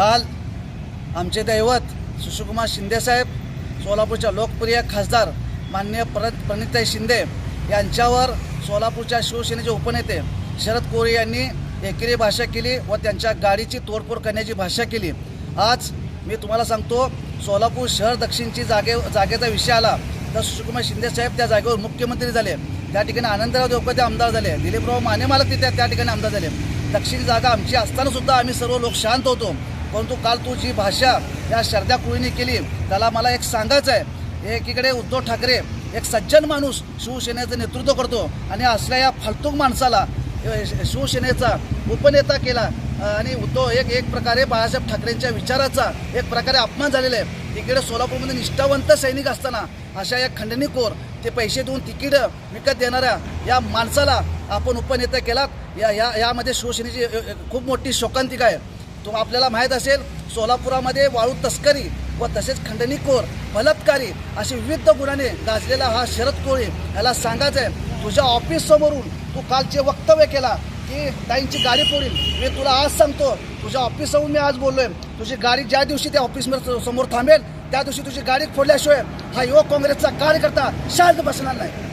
आमचे दैवत सुशीलकुमार शिंदेसाहेब सोलापूरच्या लोकप्रिय खासदार माननीय परत प्रणिताई शिंदे यांच्यावर सोलापूरच्या शिवसेनेचे उपनेते शरद कोरे यांनी एकेरी भाषा केली व त्यांच्या गाडीची तोडफोड करण्याची भाषा केली. आज मी तुम्हाला सांगतो सोलापूर शहर दक्षिणची जागे जागेचा विषय आला तर सुशीलकुमार शिंदे साहेब त्या जागेवर मुख्यमंत्री झाले. त्या ठिकाणी आनंदराव देवकर आमदार झाले. दिलीपराव माने मालक तिथे त्या ठिकाणी आमदार झाले. दक्षिण जागा आमची असतानासुद्धा आम्ही सर्व लोक शांत होतो. परंतु काल तू जी भाषा या श्रद्धा कुळीने केली त्याला मला एक सांगायचं आहे एकीकडे उद्धव ठाकरे एक सज्जन माणूस शिवसेनेचं नेतृत्व करतो आणि असल्या या फालतूक माणसाला शिवसेनेचा उपनेता केला. आणि उद्धव एक एक प्रकारे बाळासाहेब ठाकरेंच्या विचाराचा एक प्रकारे अपमान झालेला आहे. इकडे सोलापूरमध्ये निष्ठावंत सैनिक असताना अशा या खंडणीखोर ते पैसे देऊन तिकीट विकत देणाऱ्या या माणसाला आपण उपनेता केला या या यामध्ये शिवसेनेची खूप मोठी शोकांतिका आहे. तो आपल्याला माहीत असेल सोलापुरामध्ये वाळू तस्करी व तसेच खंडणीखोर बलात्कारी असे विविध गुन्ह्याने गाजलेला हा शरद कोळी. याला सांगायचं आहे तुझ्या ऑफिस समोरून तू कालचे वक्तव्य केला की ताईंची गाडी फोडील मी तुला आज सांगतो तुझ्या ऑफिस समोर मी आज बोललोय. तुझी गाडी ज्या दिवशी त्या ऑफिस समोर थांबेल त्या दिवशी तुझी गाडी फोडल्याशिवाय हा युवक काँग्रेसचा कार्यकर्ता शांत बसणार नाही.